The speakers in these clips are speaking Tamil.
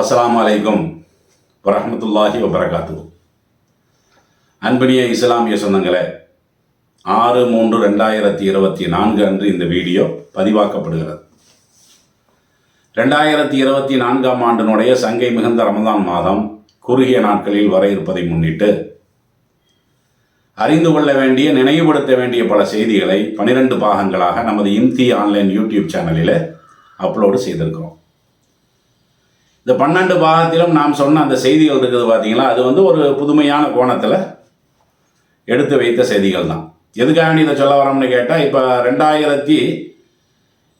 அஸ்ஸலாமு அலைக்கும் வரமத்துல்லாஹி வபரகாத்து அன்பனிய இஸ்லாமிய சொந்தங்களே ஆறு மூன்று ரெண்டாயிரத்தி இருபத்தி நான்கு அன்று இந்த வீடியோ பதிவாக்கப்படுகிறது. ரெண்டாயிரத்தி இருபத்தி நான்காம் ஆண்டினுடைய சங்கை மிகுந்த ரமதான் மாதம் குறுகிய நாட்களில் வர இருப்பதை முன்னிட்டு அறிந்து கொள்ள வேண்டிய நினைவுபடுத்த வேண்டிய பல செய்திகளை பனிரெண்டு பாகங்களாக நமது இம்தி ஆன்லைன் யூடியூப் சேனலில் அப்லோடு செய்திருக்கிறோம். இந்த பன்னெண்டு பாகத்திலும் நாம் சொன்ன அந்த செய்திகள் இருக்குது பார்த்தீங்களா அது வந்து ஒரு புதுமையான கோணத்தில் எடுத்து வைத்த செய்திகள் தான். எதுக்காக இதை சொல்ல வரோம்னு கேட்டால் இப்போ ரெண்டாயிரத்தி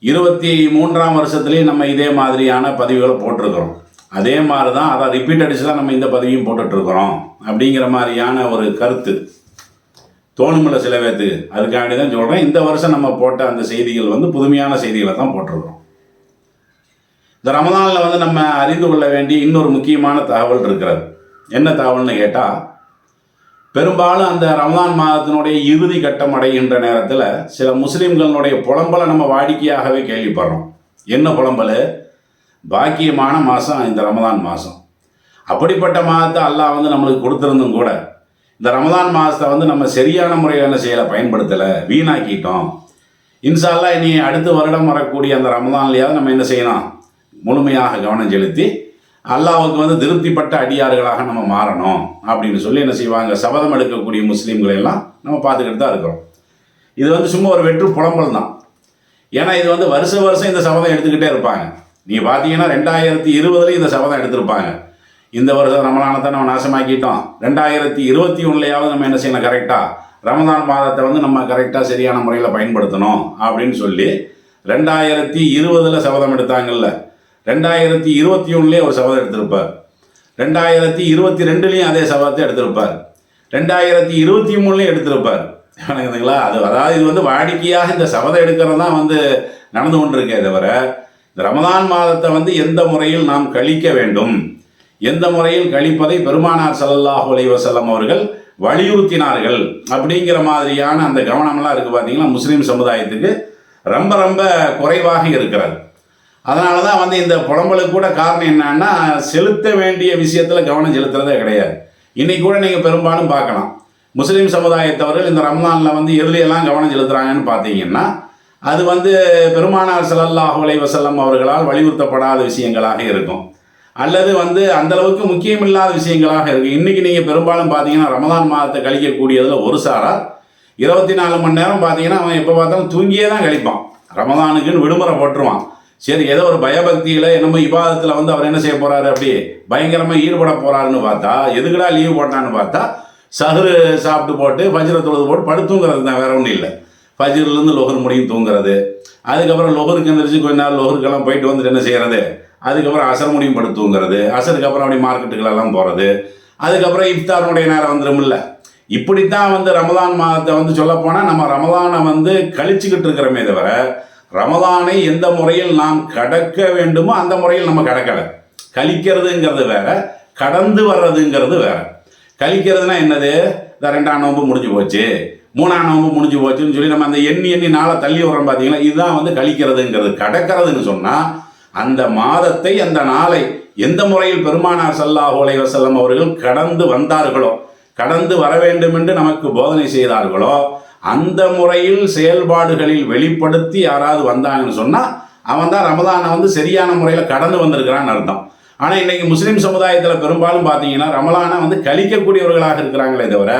இருபத்தி மூன்றாம் வருஷத்துலேயும் நம்ம இதே மாதிரியான பதிவுகளை போட்டிருக்கிறோம். அதே மாதிரி தான் அதை ரிப்பீட் அடிச்சு தான் நம்ம இந்த பதிவையும் போட்டுட்ருக்குறோம் அப்படிங்கிற மாதிரியான ஒரு கருத்து. தோணுமில்ல சில பேர்த்து அதுக்காண்டி தான் சொல்கிறேன் இந்த வருஷம் நம்ம போட்ட அந்த செய்திகள் வந்து புதுமையான செய்திகளை தான் போட்டிருக்கிறோம். இந்த ரமதானில் வந்து நம்ம அறிந்து கொள்ள வேண்டிய இன்னொரு முக்கியமான தகவல் இருக்கிறது. என்ன தகவல்னு கேட்டால் பெரும்பாலும் அந்த ரமதான் மாதத்தினுடைய இறுதி கட்டம் அடைகின்ற நேரத்தில் சில முஸ்லீம்களுடைய புலம்பலை நம்ம வாடிக்கையாகவே கேள்விப்படுறோம். என்ன புலம்பல்? பாக்கியமான மாதம் இந்த ரமதான் மாதம் அப்படிப்பட்ட மாதத்தை அல்லாஹ் வந்து நம்மளுக்கு கொடுத்துருந்தும் கூட இந்த ரமதான் மாதத்தை வந்து நம்ம சரியான முறையில் என்ன செய்யலை பயன்படுத்தலை வீணாக்கிட்டோம். இன்ஷால்லா இனி அடுத்த வருடம் வரக்கூடிய அந்த ரமதான்லையாவது நம்ம என்ன செய்யணும் முழுமையாக கவனம் செலுத்தி அல்லாவுக்கு வந்து திருப்திப்பட்ட அடியார்களாக நம்ம மாறணும் அப்படின்னு சொல்லி என்ன செய்வாங்க சபதம் எடுக்கக்கூடிய முஸ்லீம்களை எல்லாம் நம்ம பார்த்துக்கிட்டு தான் இருக்கிறோம். இது வந்து சும்மா ஒரு வெற்று புலம்பல் தான். ஏன்னா இது வந்து வருஷ வருஷம் இந்த சபதம் எடுத்துக்கிட்டே இருப்பாங்க. நீங்கள் பார்த்தீங்கன்னா ரெண்டாயிரத்தி இருபதுலேயும் இந்த சபதம் எடுத்திருப்பாங்க. இந்த வருஷம் ரமலானத்தை நம்ம நாசமாக்கிட்டோம். ரெண்டாயிரத்தி இருபத்தி ஒன்றுலையாவது நம்ம என்ன செய்யணும் கரெக்டாக ரமதான் மாதத்தை வந்து நம்ம கரெக்டாக சரியான முறையில் பயன்படுத்தணும் அப்படின்னு சொல்லி ரெண்டாயிரத்தி இருபதில் சபதம் எடுத்தாங்கல்ல. ரெண்டாயிரத்தி இருபத்தி ஒன்றுலேயே ஒரு சபதம் எடுத்திருப்பார். ரெண்டாயிரத்தி இருபத்தி ரெண்டுலேயும் அதே சபதத்தை எடுத்திருப்பார். ரெண்டாயிரத்தி இருபத்தி மூணுலேயும் எடுத்திருப்பார். வணங்குதுங்களா அது அதாவது இது வந்து வாடிக்கையாக இந்த சபதம் எடுக்கிறது தான் வந்து நடந்து கொண்டிருக்கே தவிர இந்த ரமதான் மாதத்தை வந்து எந்த முறையில் நாம் கழிக்க வேண்டும்? எந்த முறையில் கழிப்பதை பெருமானார் ஸல்லல்லாஹு அலைஹி அவர்கள் வலியுறுத்தினார்கள்? அப்படிங்கிற மாதிரியான அந்த கவனமெல்லாம் இருக்குது பார்த்தீங்கன்னா முஸ்லீம் சமுதாயத்துக்கு ரொம்ப ரொம்ப குறைவாக இருக்கிறது. அதனால தான் வந்து இந்த புலம்பலுக்கு கூட காரணம் என்னன்னா செலுத்த வேண்டிய விஷயத்தில் கவனம் செலுத்துறதே கிடையாது. இன்னைக்கு கூட நீங்கள் பெரும்பாலும் பார்க்கலாம். முஸ்லீம் சமுதாயத்தவர்கள் இந்த ரம்லானில் வந்து எதுலையெல்லாம் கவனம் செலுத்துகிறாங்கன்னு பார்த்தீங்கன்னா அது வந்து பெருமானார் ஸல்லல்லாஹு அலைஹி வசல்லம் அவர்களால் வலியுறுத்தப்படாத விஷயங்களாக இருக்கும். அல்லது வந்து அந்த அளவுக்கு முக்கியமில்லாத விஷயங்களாக இருக்குது இன்றைக்கி நீங்கள் பெரும்பாலும் பார்த்தீங்கன்னா ரமதான் மாதத்தை கழிக்கக்கூடியதில் ஒரு சாரா இருபத்தி நாலு மணி நேரம் பார்த்தீங்கன்னா அவன் எப்போ பார்த்தாலும் தூங்கியே தான் கழிப்பான். ரமதானுக்குன்னு விடுமுறை போட்டுருவான். சரி ஏதோ ஒரு பயபக்தியில் என்னமோ விவாதத்தில் வந்து அவர் என்ன செய்ய போகிறாரு அப்படி? பயங்கரமாக ஈடுபட போகிறாருன்னு பார்த்தா எதுக்குடா லீவ் போட்டான்னு பார்த்தா சஹரு சாப்பிட்டு போட்டு ஃபஜ்ர தொழுது போட்டு படுத்துங்கிறது தான் வேற ஒன்றும் இல்லை. ஃபஜ்ர்லேருந்து லொஹர் முடியும் தூங்குறது. அதுக்கப்புறம் லொஹருக்கு எந்திரிச்சு கொஞ்ச நாள் லொஹருக்கெல்லாம் போயிட்டு வந்துட்டு என்ன செய்கிறது அதுக்கப்புறம் அசர் முடியும் படுத்து தூங்குறது. அசருக்கு அப்புறம் அப்படி மார்க்கெட்டுகளெல்லாம் போகிறது அதுக்கப்புறம் இஃப்தாருடைய நேரம் வந்துடும்ல இப்படித்தான் வந்து ரமதான் மாதத்தை வந்து சொல்லப்போனால் நம்ம ரமதானை வந்து கழிச்சுக்கிட்டு இருக்கிறோமே தவிர ரமதானை எந்த முறையில் நாம் கடக்க வேண்டுமோ அந்த முறையில் நம்ம கடக்கலை. கழிக்கிறதுங்கிறது வேற கடந்து வர்றதுங்கிறது வேற. கழிக்கிறதுனா என்னது? இந்த ரெண்டாம் நோம்பு முடிஞ்சு போச்சு மூணாம் நோம்பு முடிஞ்சு போச்சுன்னு சொல்லி நம்ம அந்த எண்ணி எண்ணி நாளை தள்ளி வரோம் பார்த்தீங்களா இதுதான் வந்து கழிக்கிறதுங்கிறது. கடக்கிறதுன்னு சொன்னால் அந்த மாதத்தை அந்த நாளை எந்த முறையில் பெருமானார் ஸல்லல்லாஹு அலைஹி வசல்லம் அவர்கள் கடந்து வந்தார்களோ கடந்து வர வேண்டும் என்று நமக்கு போதனை செய்தார்களோ அந்த முறையில் செயல்பாடுகளில் வெளிப்படுத்தி யாராவது வந்தாங்கன்னு சொன்னால் அவன் தான் ரமதானை வந்து சரியான முறையில் கடந்து வந்திருக்கிறான்னு அர்த்தம். ஆனால் இன்னைக்கு முஸ்லீம் சமுதாயத்தில் பெரும்பாலும் பார்த்தீங்கன்னா ரமலானை வந்து கழிக்கக்கூடியவர்களாக இருக்கிறாங்களே தவிர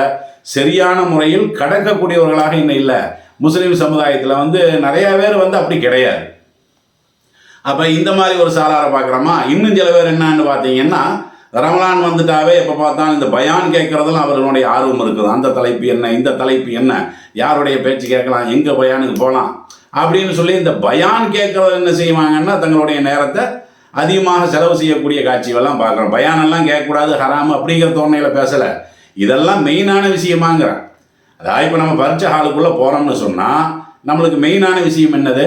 சரியான முறையில் கடக்கக்கூடியவர்களாக இன்னும் இல்லை. முஸ்லீம் சமுதாயத்தில் வந்து நிறைய பேர் வந்து அப்படி கிடையாது. அப்போ இந்த மாதிரி ஒரு சாராரை பார்க்குறோமா இன்னும் சில பேர் என்னன்னு பார்த்தீங்கன்னா ரமலான் வந்துட்டாவே எப்போ பார்த்தாலும் இந்த பயான் கேட்குறதுலாம் அவர்களுடைய ஆர்வம் இருக்குது. அந்த தலைப்பு என்ன? இந்த தலைப்பு என்ன? யாருடைய பேச்சு கேட்கலாம்? எங்கே பயானுக்கு போகலாம் அப்படின்னு சொல்லி இந்த பயான் கேட்குறது என்ன செய்வாங்கன்னா தங்களுடைய நேரத்தை அதிகமாக செலவு செய்யக்கூடிய காட்சிகள்லாம் பார்க்குறோம். பயானெல்லாம் கேட்கக்கூடாது ஹராம் அப்படிங்கிற தோணையில் பேசலை. இதெல்லாம் மெயினான விஷயமாங்கிறேன். அதாவது இப்போ நம்ம பரிச்ச ஹாலுக்குள்ளே போகிறோம்னு சொன்னால் நம்மளுக்கு மெயினான விஷயம் என்னது?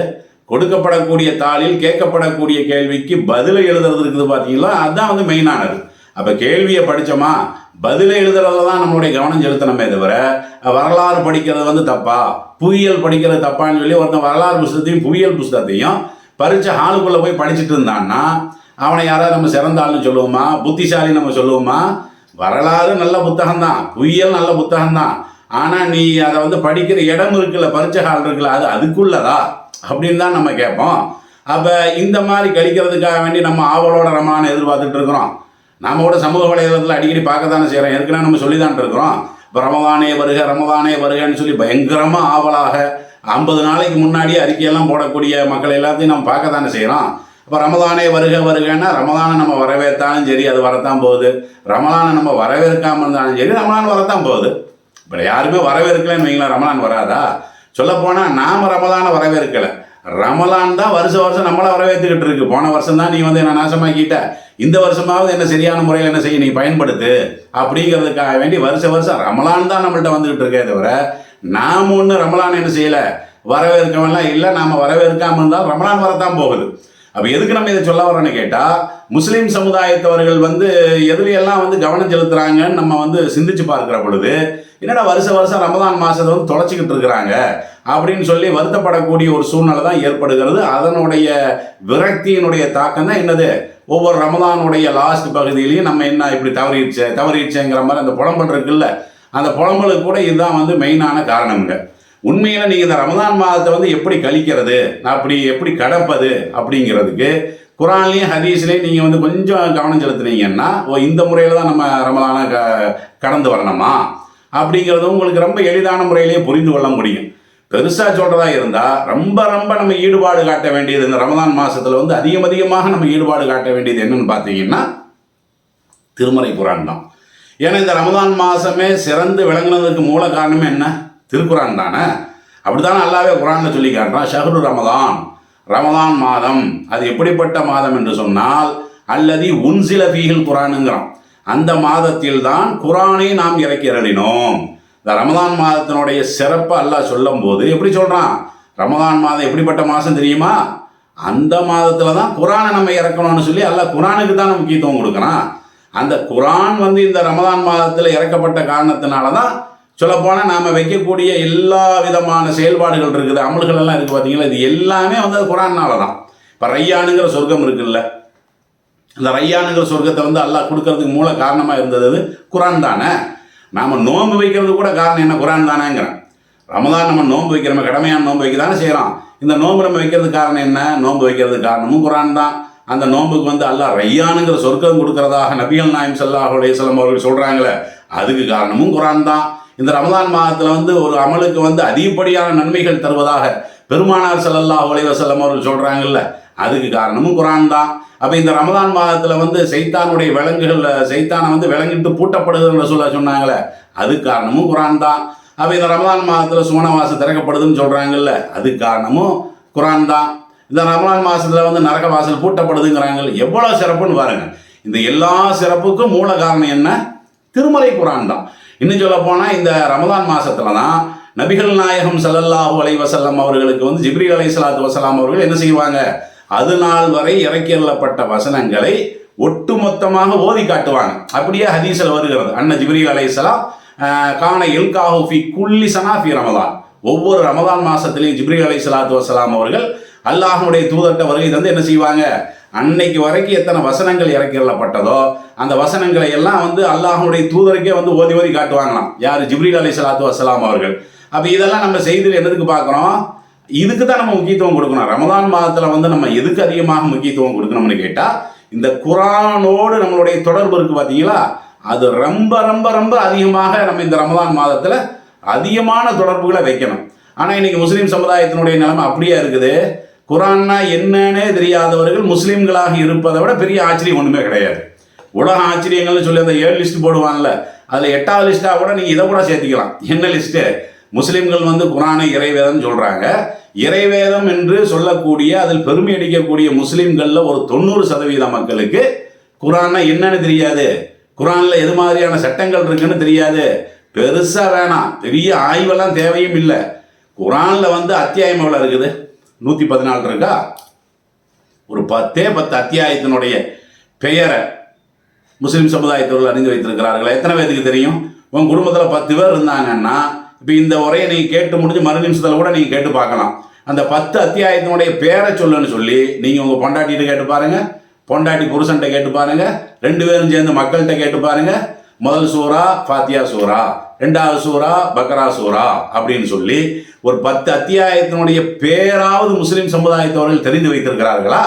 கொடுக்கப்படக்கூடிய தாளில் கேட்கப்படக்கூடிய கேள்விக்கு பதிலை எழுதுறது இருக்குது பார்த்தீங்களா அதுதான் வந்து மெயினானது. அப்போ கேள்வியை படித்தோமா பதிலை எழுதுறதுல தான் நம்மளுடைய கவனம் செலுத்தணுமே தவிர வரலாறு படிக்கிறது வந்து தப்பா? புவியியல் படிக்கிறது தப்பான்னு சொல்லி ஒருத்தன் வரலாறு புஸ்தகத்தையும் புவியியல் புஸ்தகத்தையும் பறிச்ச ஹாலுக்குள்ளே போய் படிச்சுட்டு இருந்தான்னா அவனை யாராவது நம்ம சிறந்த ஆள்னு சொல்லுவோமா? புத்திசாலி நம்ம சொல்லுவோமா? வரலாறு நல்ல புத்தகம்தான் புயல் நல்ல புத்தகம்தான் ஆனால் நீ அதை வந்து படிக்கிற இடம் இருக்குல்ல பரிச்சை ஹால் இருக்குல்ல அது அதுக்குள்ளதா? அப்படின்னு தான் நம்ம கேட்போம். அப்போ இந்த மாதிரி கழிக்கிறதுக்காக வேண்டி நம்ம ஆவலோட ரமான எதிர்பார்த்துட்டு இருக்கிறோம். நாம கூட சமூக வலைதளத்தில் அடிக்கடி பார்க்க தானே செய்கிறோம் ஏற்கனவே நம்ம சொல்லி தான் இருக்கிறோம். இப்போ ரமதானே வருக ரமதானே வருகன்னு சொல்லி பயங்கரமாக ஆவலாக ஐம்பது நாளைக்கு முன்னாடியே அறிக்கையெல்லாம் போடக்கூடிய மக்கள் எல்லாத்தையும் நம்ம பார்க்க தானே செய்கிறோம் இப்போ ரமதானே வருக வருகன்னா ரமதானை நம்ம வரவேற்றாலும் சரி அது வரத்தான் போகுது. ரமலானை நம்ம வரவேற்காமல் இருந்தாலும் சரி ரமலான் வரத்தான் போகுது. இப்போ யாருமே வரவேற்கலன்னு வைங்களேன் ரமலான் வராதா? சொல்லப்போனால் நாம் ரமலானை வரவேற்கலை. ரமலான் தான் வருஷம் வருஷம் நம்மளை வரவேற்றுக்கிட்டு இருக்கு. போன வருஷம் தான் நீ வந்து என்ன நாசமாக்கிட்ட. இந்த வருஷமாவது என்ன சரியான முறையில் என்ன செய்ய நீ பயன்படுத்து அப்படிங்கிறதுக்காக வேண்டி வருஷ வருஷம் ரமலான் தான் நம்மள்ட்ட வந்துகிட்டு இருக்கே தவிர நாம் ஒன்று ரமலான் என்ன செய்யலை? வரவேற்கவெல்லாம் இல்லை. நாம் வரவேற்காமல் இருந்தால் ரமலான் வரத்தான் போகுது. அப்போ எதுக்கு நம்ம இதை சொல்ல வரோன்னு கேட்டால் முஸ்லீம் சமுதாயத்தவர்கள் வந்து எதுலையெல்லாம் வந்து கவனம் செலுத்துகிறாங்கன்னு நம்ம வந்து சிந்திச்சு பார்க்குற பொழுது என்னடா வருஷ வருஷம் ரமதான் மாதத்தை வந்து தொலைச்சிக்கிட்டு இருக்கிறாங்க? அப்படின்னு சொல்லி வருத்தப்படக்கூடிய ஒரு சூழ்நிலை தான் ஏற்படுகிறது. அதனுடைய விரக்தியினுடைய தாக்கம் தான் என்னது? ஒவ்வொரு ரமதானுடைய லாஸ்ட் பகுதியிலையும் நம்ம என்ன இப்படி தவறிடுச்சு தவறிடுச்சுங்கிற மாதிரி அந்த புலம்பல் இருக்குல்ல? அந்த புலம்பலுக்கு கூட இதுதான் வந்து மெயினான காரணம்ங்க. உண்மையில் நீங்கள் இந்த ரமதான் மாதத்தை வந்து எப்படி கழிக்கிறது அப்படி எப்படி கடப்பது அப்படிங்கிறதுக்கு குரான்லேயும் ஹதீஸ்லேயும் நீங்கள் வந்து கொஞ்சம் கவனம் செலுத்துனீங்கன்னா ஓ இந்த முறையில் தான் நம்ம ரமதானை க கடந்து வரணுமா? அப்படிங்கிறது உங்களுக்கு ரொம்ப எளிதான முறையிலேயே புரிந்து கொள்ள முடியும். பெருசாக சொல்கிறதா இருந்தால் ரொம்ப ரொம்ப நம்ம ஈடுபாடு காட்ட வேண்டியது இந்த ரமதான் மாதத்தில் வந்து அதிகம் அதிகமாக நம்ம ஈடுபாடு காட்ட வேண்டியது என்னன்னு பார்த்தீங்கன்னா திருமறை குரான் தான். ஏன்னா இந்த ரமதான் மாதமே சிறந்து விளங்குனதுக்கு மூல காரணமே என்ன? திருக்குறான் தானே. அப்படித்தானே அல்லாவே குரானில் சொல்லி காட்டுறான் ஷஹரு ரமதான் ரமதான் மாதம். அது எப்படிப்பட்ட மாதம் என்று சொன்னால் அல்லது உன்சில ஃபீஹில் குரானுங்கிறான். அந்த மாதத்தில் தான் குரானை நாம் இறக்கி அருளினோம். இந்த ரமதான் மாதத்தினுடைய சிறப்பை அல்லாஹ் சொல்லும் போது எப்படி சொல்கிறான் ரமதான் மாதம் எப்படிப்பட்ட மாதம் தெரியுமா? அந்த மாதத்தில் தான் குரானை நம்ம இறக்கணும்னு சொல்லி அல்லாஹ் குரானுக்கு தான் முக்கியத்துவம் கொடுக்குறான். அந்த குரான் வந்து இந்த ரமதான் மாதத்தில் இறக்கப்பட்ட காரணத்தினால தான் சொல்லப்போனால் நாம் வைக்கக்கூடிய எல்லா விதமான செயல்பாடுகள் இருக்குது அமல்கள் எல்லாம் இருக்குது பார்த்தீங்களா இது எல்லாமே வந்து அது குரான்னால தான் இப்போ ரையானுங்கிற சொர்க்கம் இருக்குல்ல இந்த ரையானுங்கிற சொர்க்கத்தை வந்து அல்லாஹ் கொடுக்கறதுக்கு மூல காரணமாக இருந்தது அது குரான் தானே. நாம் நோன்பு வைக்கிறது கூட காரணம் என்ன? குரான் தானேங்கிறேன். ரமதான் நம்ம நோன்பு வைக்கிறோம் கடமையான நோன்பு வைக்க தானே செய்கிறோம் இந்த நோன்பு நம்ம வைக்கிறதுக்கு காரணம் என்ன? நோன்பு வைக்கிறதுக்கு காரணமும் குரான் தான். அந்த நோன்புக்கு வந்து அல்லாஹ் ரையானுங்கிற சொர்க்கம் கொடுக்கறதாக நபிகள் நாயம் சல்லாஹ் அலையம் அவர்கள் சொல்கிறாங்களே அதுக்கு காரணமும் குரான் தான். இந்த ரமதான் மாதத்தில் வந்து ஒரு அமலுக்கு வந்து அதிகப்படியான நன்மைகள் தருவதாக பெருமானார் சல்லல்லாஹ் அலைஹி செல்லம் அவர்கள் சொல்கிறாங்கல்ல அதுக்கு காரணமும் குரான் தான். அப்போ இந்த ரமதான் மாதத்தில் வந்து சைத்தானுடைய விலங்குகளில் சைத்தானை வந்து விலங்கிட்டு பூட்டப்படுதுன்னு சொல்ல சொன்னாங்களே அது காரணமும் குரான் தான். அப்போ இந்த ரமதான் மாதத்தில் சுவனவாசம் திறக்கப்படுதுன்னு சொல்கிறாங்கல்ல அது காரணமும் குரான் தான். இந்த ரமலான் மாதத்தில் வந்து நரக வாசல் பூட்டப்படுதுங்கிறாங்க எவ்வளோ சிறப்புன்னு பாருங்க. இந்த எல்லா சிறப்புக்கும் மூல காரணம் என்ன? திருமலை குரான் தான். இன்னும் சொல்ல போனால் இந்த ரமதான் மாதத்துல தான் நபிகள் நாயகம் சல்லல்லாஹு அலை வசல்லாம் அவர்களுக்கு வந்து ஜிப்ரி அலை சலாத்து வசலாம் அவர்கள் என்ன செய்வாங்க? அது நாள் வரை இறக்கியல்லப்பட்ட வசனங்களை ஒட்டுமொத்தமாக ஓதி காட்டுவாங்க. அப்படியே ஹதீஸில் வருகிறது. அண்ணன் ஜிப்ரீல் அலைசலாம் கான இல்காஹு ஃபி குல்லி சனா ஃபி ரமதான். ஒவ்வொரு ரமதான் மாசத்திலையும் ஜிப்ரீல் அலை சலாத்து வசலாம் அவர்கள் அல்லாஹனுடைய தூதர்கிட்ட வருகை தந்து என்ன செய்வாங்க? அன்னைக்கு வரைக்கும் எத்தனை வசனங்கள் இறக்கிறப்பட்டதோ அந்த வசனங்களை எல்லாம் வந்து அல்லாஹனுடைய தூதருக்கே வந்து ஓதி ஓதி காட்டுவாங்களாம். யார்? ஜிப்ரீல் அலை சலாத்து வசலாம் அவர்கள். அப்போ இதெல்லாம் நம்ம செய்தியில் என்னதுக்கு பார்க்குறோம்? இதுக்கு தான் நம்ம முக்கியத்துவம் கொடுக்கணும். ரமதான் மாதத்தில் வந்து நம்ம எதுக்கு அதிகமாக முக்கியத்துவம் கொடுக்கணும்னு கேட்டால் இந்த குரானோடு நம்மளுடைய தொடர்பு இருக்குது பார்த்தீங்களா அது ரொம்ப ரொம்ப ரொம்ப அதிகமாக நம்ம இந்த ரமதான் மாதத்தில் அதிகமான தொடர்புகளை வைக்கணும். ஆனால் இன்னைக்கு முஸ்லீம் சமுதாயத்தினுடைய நிலைமை அப்படியே இருக்குது. குரான்னா என்னன்னே தெரியாதவர்கள் முஸ்லீம்களாக இருப்பதை விட பெரிய ஆச்சரியம் ஒன்றுமே கிடையாது. உலக ஆச்சரியங்கள்னு சொல்லி அந்த ஏழு லிஸ்ட் போடுவாங்கல்ல அதில் எட்டாவது லிஸ்ட்டாக கூட நீங்கள் இதை கூட சேர்த்திக்கலாம். என்ன லிஸ்ட்டு முஸ்லீம்கள் வந்து குரானை இறைவேதம் சொல்கிறாங்க இறைவேதம் என்று சொல்லக்கூடிய அதில் பெருமை அடிக்கக்கூடிய முஸ்லீம்களில் ஒரு தொண்ணூறு சதவீத மக்களுக்கு குரான்னா என்னன்னு தெரியாது. குரானில் எது மாதிரியான சட்டங்கள் இருக்குன்னு தெரியாது. பெருசாக வேணாம். பெரிய ஆய்வெல்லாம் தேவையும் இல்லை. குரானில் வந்து அத்தியாயம் எவ்வளோ இருக்குது? நூற்றி பதினாலு இருக்கா? ஒரு பத்தே பத்து அத்தியாயத்தினுடைய பெயரை முஸ்லீம் சமுதாயத்தோடு அறிந்து வைத்திருக்கிறார்கள். எத்தனை பேருக்கு தெரியும்? உன் குடும்பத்தில் பத்து பேர் இருந்தாங்கன்னா இப்போ இந்த உரையை நீங்கள் கேட்டு முடிஞ்சு மறு நிமிஷத்தில் கூட நீங்கள் கேட்டு பார்க்கலாம். அந்த பத்து அத்தியாயத்தினுடைய பேரை சொல்லுன்னு சொல்லி நீங்கள் உங்கள் பொண்டாட்டிகிட்ட கேட்டு பாருங்கள் பொண்டாட்டி புருஷன்கிட்ட கேட்டு பாருங்கள் ரெண்டு பேரும் சேர்ந்து மக்கள்கிட்ட கேட்டு பாருங்கள் முதல் சூறா ஃபாத்தியா சூறா. ரெண்டாவது சூறா பக்ரா சூறா அப்படின்னு சொல்லி ஒரு பத்து அத்தியாயத்தினுடைய பேராவது முஸ்லீம் சமுதாயத்தவர்கள் தெரிந்து வைத்திருக்கிறார்களா?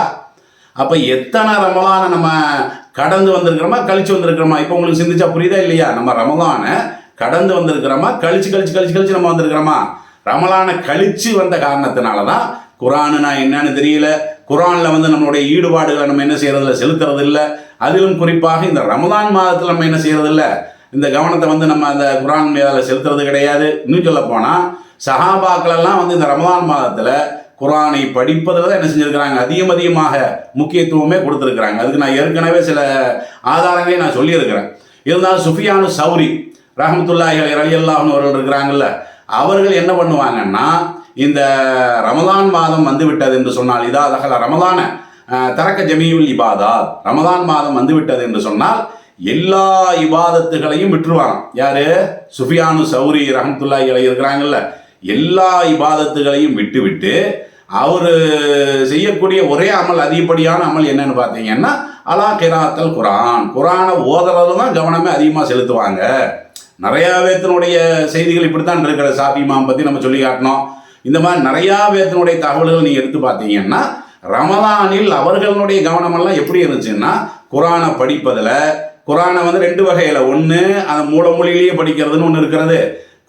அப்போ எத்தனை ரமலான நம்ம கடந்து வந்திருக்கிறோமா கழிச்சு வந்திருக்கிறோமா? இப்போ உங்களுக்கு சிந்திச்சா புரியுதா இல்லையா? நம்ம ரமலான கடந்து வந்திருக்கிறோமா? கழிச்சு கழிச்சு கழிச்சு கழிச்சு நம்ம வந்திருக்கிறோமா? ரமலானை கழிச்சு வந்த காரணத்தினால தான் குரானுனா என்னன்னு தெரியல. குரானில் வந்து நம்மளுடைய ஈடுபாடுகளை நம்ம என்ன செய்யறதில்ல? செலுத்துறது இல்லை அதிலும் குறிப்பாக இந்த ரமலான் மாதத்தில் நம்ம என்ன செய்யறதில்ல? இந்த கவனத்தை வந்து நம்ம அந்த குரான் மேல செலுத்துறது கிடையாது. இன்னும் சொல்ல போனால் சஹாபாக்களெல்லாம் வந்து இந்த ரமலான் மாதத்தில் குரானை படிப்பதில் தான் என்ன செஞ்சிருக்கிறாங்க? அதிகம் அதிகமாக முக்கியத்துவமே கொடுத்துருக்குறாங்க. அதுக்கு நான் ஏற்கனவே சில ஆதாரங்களை நான் சொல்லியிருக்கிறேன். இருந்தாலும் சுஃபியானு சௌரி ரஹமத்துல்லாஹி அலி அல்லாஹ்னு அவர்கள் இருக்கிறாங்கல்ல அவர்கள் என்ன பண்ணுவாங்கன்னா இந்த ரமதான் மாதம் வந்து விட்டது என்று சொன்னால் இதா தகல ரமதான தரக்க ஜமீயுல் இபாதாத் ரமதான் மாதம் வந்து விட்டது என்று சொன்னால் எல்லா இபாதத்துகளையும் விட்டுருவாங்க யாரு? சுஃபியானு சௌரி ரஹமத்துல்லாஹி அலி இருக்கிறாங்கல்ல எல்லா இபாதத்துகளையும் விட்டுவிட்டு அவர் செய்யக்கூடிய ஒரே அமல் அதிகப்படியான அமல் என்னன்னு பார்த்தீங்கன்னா அலா கிராத்தல் குரான். குரானை ஓதுறது தான் கவனமே அதிகமாக செலுத்துவாங்க. நிறையா பேத்தினுடைய செய்திகள் இப்படித்தான் இருக்கிற சாபி மாம் பற்றி நம்ம சொல்லி காட்டினோம். இந்த மாதிரி நிறையா பேத்தினுடைய தகவல்கள் நீங்கள் எடுத்து பார்த்தீங்கன்னா ரமதானில் அவர்களுடைய கவனமெல்லாம் எப்படி இருந்துச்சுன்னா குரானை படிப்பதில் குரானை வந்து ரெண்டு வகையில். ஒன்று அந்த மூலமொழியிலேயே படிக்கிறதுன்னு ஒன்று இருக்கிறது.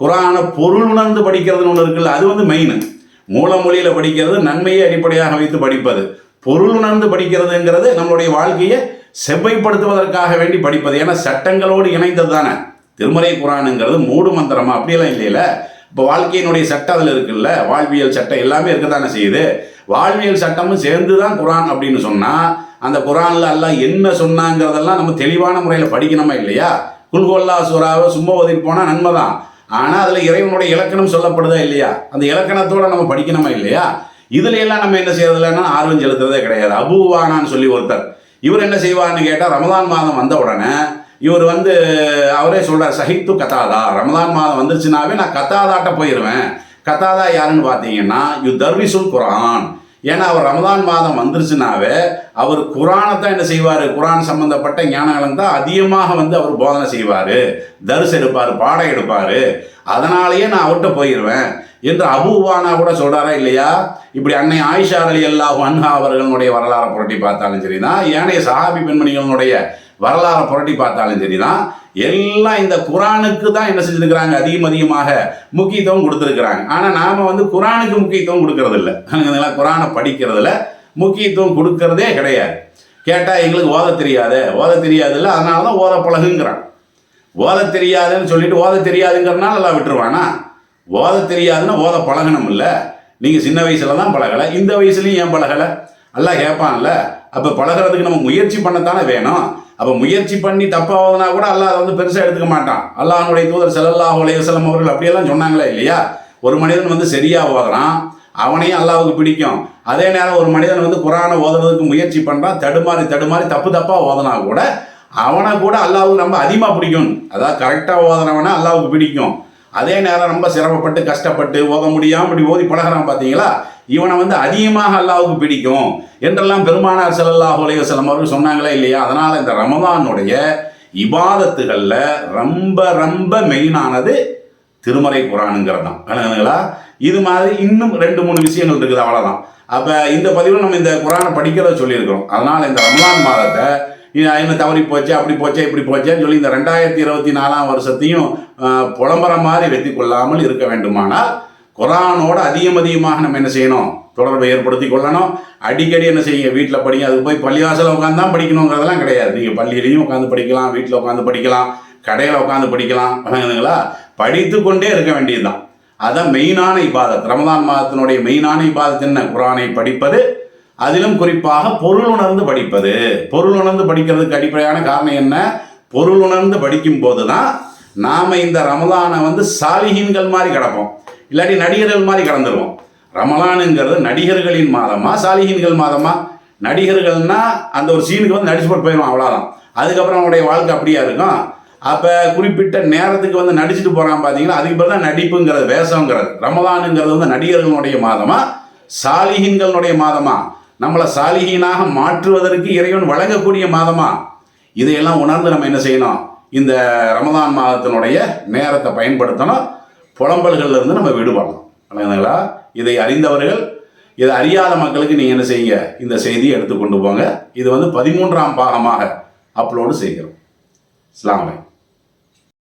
குரானை பொருள் உணர்ந்து படிக்கிறதுன்னு ஒன்று இருக்குல்ல அது வந்து மெயின் மூலமொழியில் படிக்கிறது நன்மையை அடிப்படையாக வைத்து படிப்பது. பொருள் உணர்ந்து படிக்கிறதுங்கிறது நம்மளுடைய வாழ்க்கையை செவ்வைப்படுத்துவதற்காக வேண்டி படிப்பது. ஏன்னா சட்டங்களோடு இணைந்தது தானே. திருமறை குரானுங்கிறது மூடு மந்திரமா? அப்படியெல்லாம் இல்லையில. இப்போ வாழ்க்கையினுடைய சட்டம் அதில் இருக்குல்ல. வாழ்வியல் சட்டம் எல்லாமே இருக்க தானே செய்யுது. வாழ்வியல் சட்டமும் சேர்ந்து தான் குரான் அப்படின்னு சொன்னால் அந்த குரானில் எல்லாம் என்ன சொன்னாங்கிறதெல்லாம் நம்ம தெளிவான முறையில் படிக்கணுமா இல்லையா? குல்கொல்லா சுறாவை சும்மா ஒதுக்கி போனால் நன்மை தான் ஆனால் அதில் இறைவனுடைய இலக்கணம் சொல்லப்படுதா இல்லையா? அந்த இலக்கணத்தோடு நம்ம படிக்கணுமா இல்லையா? இதுல எல்லாம் நம்ம என்ன செய்யறதில்லைன்னா ஆர்வம் செலுத்துறதே கிடையாது. அபூவானான்னு சொல்லி ஒருத்தர். இவர் என்ன செய்வார்னு கேட்டால் ரமதான் மாதம் வந்த உடனே இவர் வந்து அவரே சொல்கிறார் சஹித்து கத்தாதா? ரமதான் மாதம் வந்துருச்சுனாவே நான் கத்தாதாட்ட போயிடுவேன் கத்தாதா யாருன்னு பார்த்தீங்கன்னா யு தர்விசுல் குரான் ஏன்னா அவர் ரமதான் மாதம் வந்துருச்சுனாவே அவர் குரானை தான் என்ன செய்வார்? குரான் சம்மந்தப்பட்ட ஞானங்களும் தான் அதிகமாக வந்து அவர் போதனை செய்வார். தரிசு எடுப்பார் பாடம் எடுப்பார். அதனாலேயே நான் அவர்கிட்ட போயிடுவேன் என்று அபூவானா கூட சொல்கிறாரா இல்லையா? இப்படி அன்னை ஆயிஷா அலி அல்லாஹ் அன்ஹா அவர்களுடைய வரலாறை புரட்டி பார்த்தாலும் சரிதான். ஏனைய சஹாபி பெண்மணிகளுடைய வரலாறை புரட்டி பார்த்தாலும் சரிதான். எல்லாம் இந்த குரானுக்கு தான் என்ன செஞ்சிருக்கிறாங்க? அதிகம் அதிகமாக முக்கியத்துவம் கொடுத்துருக்குறாங்க. ஆனால் நாம் வந்து குரானுக்கு முக்கியத்துவம் கொடுக்கறது இல்லை குரானை படிக்கிறதுல முக்கியத்துவம் கொடுக்கறதே கிடையாது. கேட்டால் எங்களுக்கு ஓத தெரியாது? ஓத தெரியாதுல்ல. அதனால தான் ஓத பழகுங்கிறான். ஓத தெரியாதுன்னு சொல்லிட்டு ஓத தெரியாதுங்கிறனால எல்லாம் விட்டுருவானா? ஓத தெரியாதுன்னா ஓத பழகணும் இல்லை நீங்கள் சின்ன வயசுல தான் பழகலை. இந்த வயசுலையும் ஏன் பழகலை? எல்லாம் கேட்பான்ல. அப்போ பழகுறதுக்கு நம்ம முயற்சி பண்ணத்தானே வேணும். அப்போ முயற்சி பண்ணி தப்பாவதுனா கூட அல்லாஹ் அதை வந்து பெருசாக எடுத்துக்க மாட்டான். அல்லாஹனுடைய தூதர் செல்லல்லா உலகம் அவர்கள் அப்படியெல்லாம் சொன்னாங்களே இல்லையா? ஒரு மனிதன் வந்து சரியாக ஓதுறான் அவனையும் அல்லாவுக்கு பிடிக்கும். அதே நேரம் ஒரு மனிதன் வந்து குரானை ஓதுறதுக்கு முயற்சி பண்ணுறான் தடுமாறி தடுமாறி தப்பு தப்பாக ஓதுனா கூட அவனை கூட அல்லாவுக்கு ரொம்ப அதிகமாக பிடிக்கும். அதாவது கரெக்டாக ஓதுறவனை அல்லாவுக்கு பிடிக்கும். அதே நேரம் ரொம்ப சிரமப்பட்டு கஷ்டப்பட்டு ஓத முடியாம இப்படி ஓதி பழகுறான் பார்த்தீங்களா இவனை வந்து அதிகமாக அல்லாவுக்கு பிடிக்கும் என்றெல்லாம் பெருமானார் ஸல்லல்லாஹு அலைஹி வஸல்லம் அவர்கள் சொன்னாங்களே இல்லையா? அதனால் இந்த ரமதானுடைய இபாதத்துகளில் ரொம்ப ரொம்ப மெயினானது திருமறை குரானுங்கிறது தான். இது மாதிரி இன்னும் ரெண்டு மூணு விஷயங்கள் இருக்குது அவ்வளோதான் அப்போ இந்த பதிவில் நம்ம இந்த குரானை படிக்கிறத சொல்லியிருக்கிறோம். அதனால் இந்த ரமலான் மாதத்தை என்ன தவறி போச்சு அப்படி போச்சே இப்படி போச்சேன்னு சொல்லி இந்த ரெண்டாயிரத்தி இருபத்தி நாலாம் வருஷத்தையும் புலம்புற மாதிரி வெற்றி கொள்ளாமல் இருக்க வேண்டுமானால் குரானோட அதிகம் அதிகமாக நம்ம என்ன செய்யணும்? தொடர்பை ஏற்படுத்தி கொள்ளணும். அடிக்கடி என்ன செய்யுங்க? வீட்டில் படிங்க. அதுக்கு போய் பள்ளிவாசலில் உட்காந்து தான் படிக்கணுங்கிறதெல்லாம் கிடையாது. நீங்கள் பள்ளியிலையும் உட்காந்து படிக்கலாம் வீட்டில் உட்காந்து படிக்கலாம் கடையில் உட்காந்து படிக்கலாம். வணங்குதுங்களா படித்து கொண்டே இருக்க வேண்டியதுதான். அதான் மெயினான இபாதத். ரமதான் மாதத்தினுடைய மெயினான இபாதத் என்ன? குரானை படிப்பது அதிலும் குறிப்பாக பொருள் உணர்ந்து படிப்பது. பொருள் உணர்ந்து படிக்கிறதுக்கு அடிப்படையான காரணம் என்ன? பொருள் உணர்ந்து படிக்கும் போது தான் நாம் இந்த ரமதானை வந்து சாலிஹீன்கள் மாதிரி கிடப்போம். இல்லாட்டி நடிகர்கள் மாதிரி கலந்துருவோம். ரமலானுங்கிறது நடிகர்களின் மாதமா சாலிகின்கள் மாதமா? நடிகர்கள்னா அந்த ஒரு சீனுக்கு வந்து நடிச்சு போட்டு போயிடும் அவ்வளோதான் அதுக்கப்புறம் அவனுடைய வாழ்க்கை அப்படியா இருக்கும்? அப்போ குறிப்பிட்ட நேரத்துக்கு வந்து நடிச்சுட்டு போகிறான் பார்த்தீங்கன்னா அதுக்கு பிறகு தான் நடிப்புங்கிறது வேஷங்கிறது ரமலானுங்கிறது வந்து நடிகர்களுடைய மாதமா சாலிகின்களுடைய மாதமா? நம்மளை சாலிகீனாக மாற்றுவதற்கு இறைவன் வழங்கக்கூடிய மாதமா? இதையெல்லாம் உணர்ந்து நம்ம என்ன செய்யணும்? இந்த ரமதான் மாதத்தினுடைய நேரத்தை பயன்படுத்தணும். புலம்பல்கள்ல இருந்து நம்ம விடுபடலாம் விளங்குதுங்களா இதை அறிந்தவர்கள் இதை அறியாத மக்களுக்கு நீங்கள் என்ன செய்யுங்க? இந்த செய்தியை எடுத்து கொண்டு போங்க. இது வந்து பதிமூன்றாம் பாகமாக அப்லோடு செய்கிறோம். இஸ்லாமலை